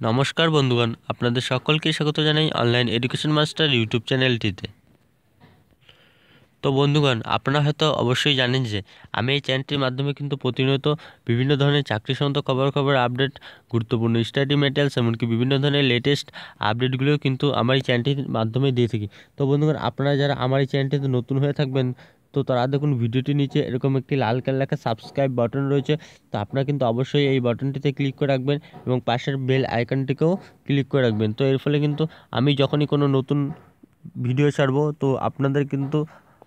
নমস্কার বন্ধুগণ, আপনাদের সকলকে স্বাগত জানাই অনলাইন এডুকেশন মাস্টার ইউটিউব চ্যানেলটিতে। তো বন্ধুগণ, আপনারা হয়তো অবশ্যই জানেন যে, আমি এই চ্যানেলটির মাধ্যমে কিন্তু প্রতিনিয়ত বিভিন্ন ধরনের চাকরি সংক্রান্ত খবর খবর আপডেট, গুরুত্বপূর্ণ স্টাডি মেটেরিয়ালস এমনকি বিভিন্ন ধরনের লেটেস্ট আপডেটগুলোও কিন্তু আমার এই চ্যানেলটির মাধ্যমে দিয়ে থাকি। তো বন্ধুগণ, আপনারা যারা আমার এই চ্যানেলটিতে নতুন হয়ে থাকবেন তো তারা দেখুন ভিডিওটি নিচে এরকম একটি লাল কালার লেখা সাবস্ক্রাইব বাটন রয়েছে। তো আপনারা কিন্তু অবশ্যই এই বাটনটিতে ক্লিক করে রাখবেন এবং পাশের বেল আইকনটিকেও ক্লিক করে রাখবেন। তো এর ফলে কিন্তু আমি যখনই কোনো নতুন ভিডিও ছাড়বো, তো আপনাদের কিন্তু,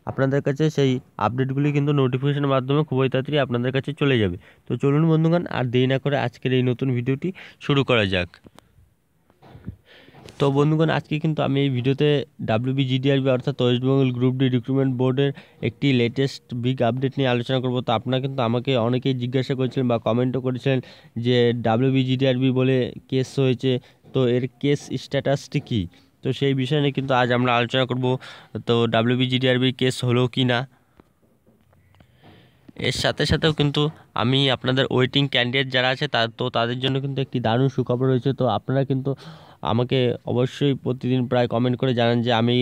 আপনাদের কাছে সেই আপডেটগুলি কিন্তু নোটিফিকেশনের মাধ্যমে খুবই তাড়াতাড়ি আপনাদের কাছে চলে যাবে। তো চলুন বন্ধুগণ, আর দেরি না করে আজকের এই নতুন ভিডিওটি শুরু করা যাক। তো বন্ধুগণ, আজকে কিন্তু আমি এই ভিডিওতে ডাব্লিউবি জিডিআরবি অর্থাৎ West Bengal group D recruitment বোর্ডের একটি লেটেস্ট বিগ আপডেট নিয়ে আলোচনা করব। তো আপনারা কিন্তু আমাকে অনেকেই জিজ্ঞাসা করেছিলেন বা কমেন্টও করেছিলেন যে ডাব্লিউবি জিডিআরবি বলে কেস হয়েছে, তো এর কেস স্ট্যাটাসটি কী? তো সেই বিষয় নিয়ে কিন্তু আজ আমরা আলোচনা করব। তো ডাব্লিউবি জিডিআরবি কেস হলো কি না? এর সাথে সাথেও কিন্তু আমি আপনাদের ওয়েটিং ক্যান্ডিডেট যারা আছে তা, তো তাদের জন্য কিন্তু একটি দারুণ সুখবর রয়েছে। তো আপনারা কিন্তু আমাকে অবশ্যই প্রতিদিন প্রায় কমেন্ট করে জানান যে, আমি,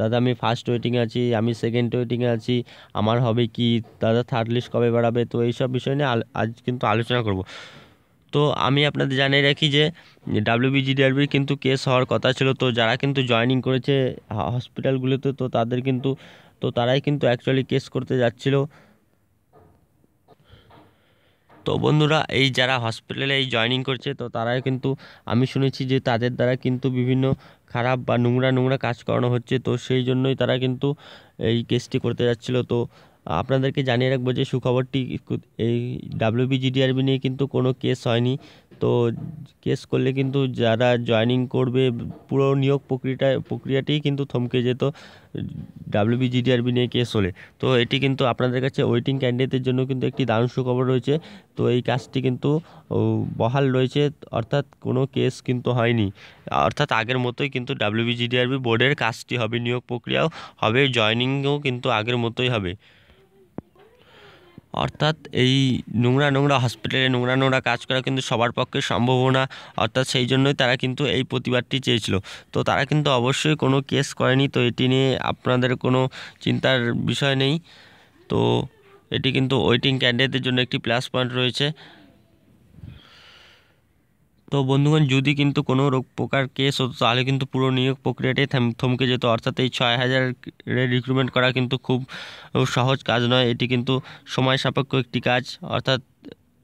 দাদা আমি ফার্স্ট ওয়েটিংয়ে আছি, আমি সেকেন্ড ওয়েটিংয়ে আছি, আমার হবে কি, দাদা থার্ড লিস্ট কবে বাড়াবে? তো এইসব বিষয় নিয়ে আজ কিন্তু আলোচনা করব। তো আমি আপনাদের জানিয়ে রাখি যে ডাব্লিউবিজিডিআরবির কিন্তু কেস হওয়ার কথা ছিল, তো যারা কিন্তু জয়নিং করেছে হসপিটালগুলোতে তো তাদের কিন্তু, তো তারাই কিন্তু অ্যাকচুয়ালি কেস করতে যাচ্ছিল। তো বন্ধুরা, এই যারা হসপিটালে এই জয়নিং করছে, তো তারাই কিন্তু আমি শুনেছি যে তাদের দ্বারা কিন্তু বিভিন্ন খারাপ বা নোংরা নোংরা কাজ করানো হচ্ছে। তো সেই জন্যই তারা কিন্তু এই কেসটি করতে যাচ্ছিল। তো আপনাদেরকে জানিয়ে রাখব যে সুখবরটি এই ডাব্লিউবিজিডিআরবি নিয়ে কিন্তু কোনো কেস হয়নি। তো কেস করলে কিন্তু যারা জয়নিং করবে, পুরো নিয়োগ প্রক্রিয়াটা প্রক্রিয়াটি কিন্তু থমকে যেত ডাব্লিউবিজিডিআরবি নিয়ে কেস হলে। তো এটি কিন্তু আপনাদের কাছে ওয়েটিং ক্যান্ডিডেটের জন্য কিন্তু একটি দারুণ সুখবর রয়েছে। তো এই কাজটি কিন্তু বহাল রয়েছে, অর্থাৎ কোনো কেস কিন্তু হয়নি। অর্থাৎ আগের মতোই কিন্তু ডাব্লিউবিজিডিআরবি বোর্ডের কাজটি হবে, নিয়োগ প্রক্রিয়াও হবে জয়নিংও কিন্তু আগের মতোই হবে। অর্থাৎ এই নোংরা নোংরা হসপিটালে নোংরা নোংরা কাজ করা কিন্তু সবার পক্ষে সম্ভব না। অর্থাৎ সেই জন্যই তারা কিন্তু এই প্রতিবাদটি চেয়েছিল। তো তারা কিন্তু অবশ্যই কোনো কেস করেনি। তো এটি নিয়ে আপনাদের কোনো চিন্তার বিষয় নেই। তো এটি কিন্তু ওয়েটিং ক্যান্ডিডেটদের জন্য একটি প্লাস পয়েন্ট রয়েছে। তো বন্ধুগণ, যদি কিন্তু কোনো রোগ প্রকার কেস হতো, তাহলে কিন্তু পুরো নিয়োগ প্রক্রিয়াটাই থমকে যেত। অর্থাৎ এই ছয় হাজারের রিক্রুটমেন্ট করা কিন্তু খুব সহজ কাজ নয়। এটি কিন্তু সময় সাপেক্ষ একটি কাজ। অর্থাৎ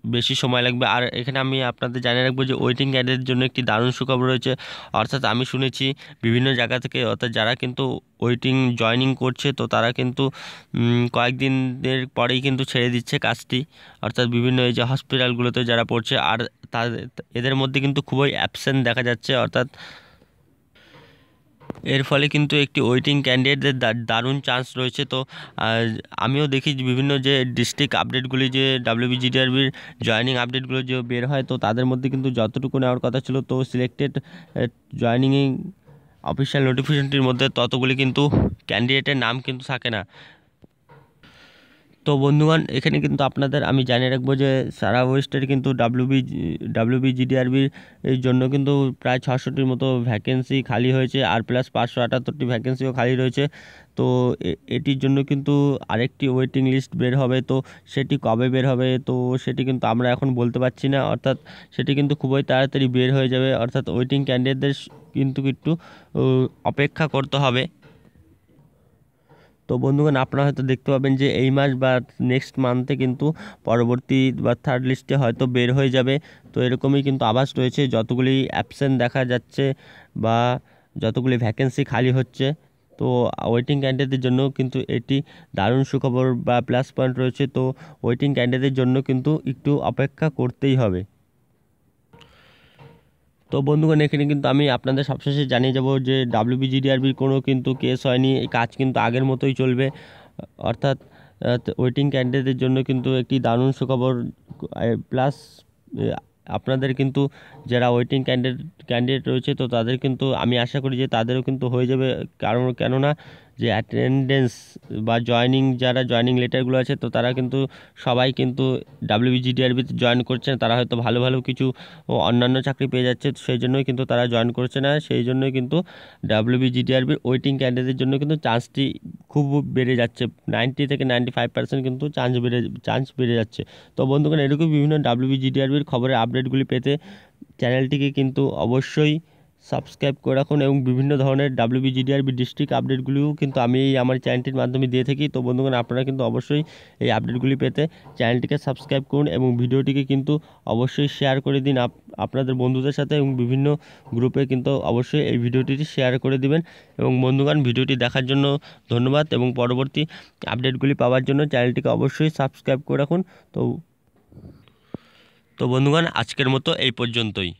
বেশি সময় লাগবে। আর এখানে আমি আপনাদের জানিয়ে রাখব যে ওয়েটিং ক্যাডের জন্য একটি দারুণ সুখবর রয়েছে। অর্থাৎ আমি শুনেছি বিভিন্ন জায়গা থেকে, অর্থাৎ যারা কিন্তু ওয়েটিং জয়নিং করছে, তো তারা কিন্তু কয়েকদিনের পরেই কিন্তু ছেড়ে দিচ্ছে কাজটি। অর্থাৎ বিভিন্ন এই যে হসপিটালগুলোতে যারা পড়ছে, আর তাদের, এদের মধ্যে কিন্তু খুবই অ্যাবসেন্ট দেখা যাচ্ছে। অর্থাৎ এর ফলে কিন্তু একটি ওয়েটিং ক্যান্ডিডেটদের দারুণ চান্স রয়েছে। তো আমিও দেখি বিভিন্ন যে ডিস্ট্রিক্ট আপডেটগুলি যে ডাব্লিউবিজিডিআরবির জয়নিং আপডেটগুলো যে বের হয়, তো তাদের মধ্যে কিন্তু যতটুকু নেওয়ার কথা ছিল, তো সিলেক্টেড জয়নিং অফিসিয়াল নোটিফিকেশনটির মধ্যে ততগুলি কিন্তু ক্যান্ডিডেটের নাম কিন্তু থাকে না। তো বন্ধুগণ, এখানে কিন্তু আপনাদের আমি জানিয়ে রাখব যে সারা ওয়েস্টের কিন্তু ডাব্লিউবি ডাব্লিউবি জিডিআরবির জন্য কিন্তু প্রায় ছশোটির মতো ভ্যাকেন্সি খালি হয়েছে, আর প্লাস পাঁচশো আটাত্তরটি ভ্যাকেন্সিও খালি রয়েছে। তো এটির জন্য কিন্তু আরেকটি ওয়েটিং লিস্ট বের হবে। তো সেটি কবে বের হবে? তো সেটি কিন্তু আমরা এখন বলতে পারছি না। অর্থাৎ সেটি কিন্তু খুবই তাড়াতাড়ি বের হয়ে যাবে। অর্থাৎ ওয়েটিং ক্যান্ডিডেটদের কিন্তু একটু অপেক্ষা করতে হবে। তো বন্ধুগণ, আপনারা হয়তো দেখতে পাবেন যে এই মাস বা নেক্সট মান্থে কিন্তু পরবর্তী বা থার্ড লিস্টে হয়তো বের হয়ে যাবে। তো এরকমই কিন্তু আভাস রয়েছে, যতগুলি অ্যাবসেন্ট দেখা যাচ্ছে বা যতগুলি ভ্যাকেন্সি খালি হচ্ছে। তো ওয়েটিং ক্যান্ডিডেটদের জন্য কিন্তু এটি দারুণ সুখবর বা প্লাস পয়েন্ট রয়েছে। তো ওয়েটিং ক্যান্ডিডেটদের জন্য কিন্তু একটু অপেক্ষা করতেই হবে। তো বন্ধুগণ, এখানে কিন্তু আমি আপনাদের সবশেষে জানিয়ে যাব যে ডাব্লিউবিজিডিআরবির কোনো কিন্তু কেস হয়নি। এই কাজ কিন্তু আগের মতোই চলবে। অর্থাৎ ওয়েটিং ক্যান্ডিডেটদের জন্য কিন্তু একটি দারুণ সুখবর প্লাস আপনাদের কিন্তু যারা ওয়েটিং ক্যান্ডিডেট ক্যান্ডিডেট রয়েছে, তো তাদের কিন্তু আমি আশা করি যে তাদেরও কিন্তু হয়ে যাবে। কারণ, কেননা যে অ্যাটেন্ডেন্স বা জয়নিং যারা জয়নিং লেটারগুলো আছে, তো তারা কিন্তু সবাই কিন্তু ডাব্লিউবিজিডিআরবিতে জয়েন করছেন তারা হয়তো ভালো ভালো কিছু অন্যান্য চাকরি পেয়ে যাচ্ছে সেই জন্যই কিন্তু তারা জয়েন করছে না। সেই জন্যই কিন্তু ডাব্লিউবিজিডিআরবির ওয়েটিং ক্যান্ডিডেটের জন্য কিন্তু চান্সটি খুব বেড়ে যাচ্ছে। নাইনটি থেকে নাইনটি ফাইভ পার্সেন্ট কিন্তু চান্স বেড়ে চান্স বেড়ে যাচ্ছে। তো বন্ধুগণ, এরকম বিভিন্ন ডাব্লিউবিজিডিআরবির খবরের আপডেটগুলি পেতে চ্যানেলটিকে কিন্তু অবশ্যই সাবস্ক্রাইব করে রাখুন এবং বিভিন্ন ধরনের ডাব্লিউবিজিডিআরবি ডিস্ট্রিক্ট আপডেটগুলিও কিন্তু আমি এই আমার চ্যানেলটির মাধ্যমে দিয়ে থাকি। তো বন্ধুগণ, আপনারা কিন্তু অবশ্যই এই আপডেটগুলি পেতে চ্যানেলটিকে সাবস্ক্রাইব করুন এবং ভিডিওটিকে কিন্তু অবশ্যই শেয়ার করে দিন আপনাদের বন্ধুদের সাথে এবং বিভিন্ন গ্রুপে কিন্তু অবশ্যই এই ভিডিওটি শেয়ার করে দিবেন। এবং বন্ধুগণ, ভিডিওটি দেখার জন্য ধন্যবাদ এবং পরবর্তী আপডেটগুলি পাওয়ার জন্য চ্যানেলটিকে অবশ্যই সাবস্ক্রাইব করে রাখুন। তো তো বন্ধুগণ, আজকের মতো এই পর্যন্তই।